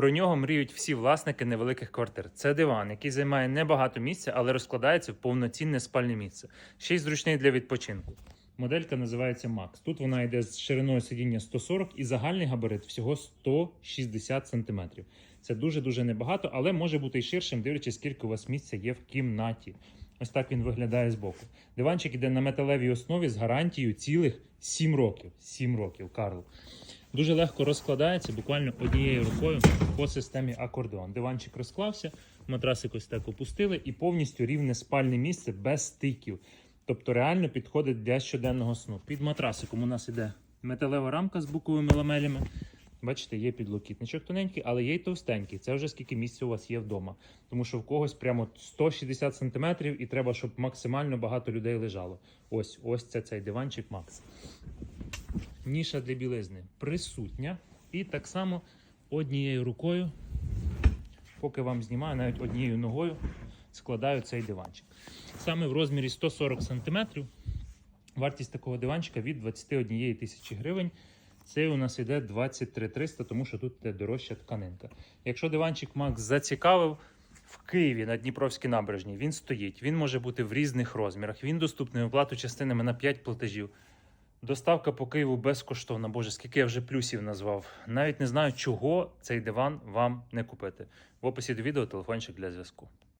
Про нього мріють всі власники невеликих квартир. Це диван, який займає небагато місця, але розкладається в повноцінне спальне місце. Ще й зручний для відпочинку. Моделька називається Max. Тут вона йде з шириною сидіння 140 і загальний габарит всього 160 см. Це дуже-дуже небагато, але може бути і ширшим, дивлячись, скільки у вас місця є в кімнаті. Ось так він виглядає збоку. Диванчик іде на металевій основі з гарантією цілих 7 років. 7 років, Карл. Дуже легко розкладається буквально однією рукою по системі акордеон. Диванчик розклався, матрасик ось так опустили і повністю рівне спальне місце без стиків. Тобто реально підходить для щоденного сну. Під матрасиком у нас іде металева рамка з боковими ламелями. Бачите, є підлокітничок тоненький, але є й товстенький. Це вже скільки місця у вас є вдома. Тому що в когось прямо 160 см і треба, щоб максимально багато людей лежало. Ось, ось це цей диванчик Макс. Ніша для білизни присутня. І так само однією рукою, поки вам знімаю, навіть однією ногою складаю цей диванчик. Саме в розмірі 140 см. Вартість такого диванчика від 21 тисячі гривень. Це у нас іде 23 300, тому що тут йде дорожча тканинка. Якщо диванчик Макс зацікавив, в Києві на Дніпровській набережній він стоїть. Він може бути в різних розмірах. Він доступний оплату частинами на 5 платежів. Доставка по Києву безкоштовна. Боже, скільки я вже плюсів назвав. Навіть не знаю, чого цей диван вам не купити. В описі до відео телефончик для зв'язку.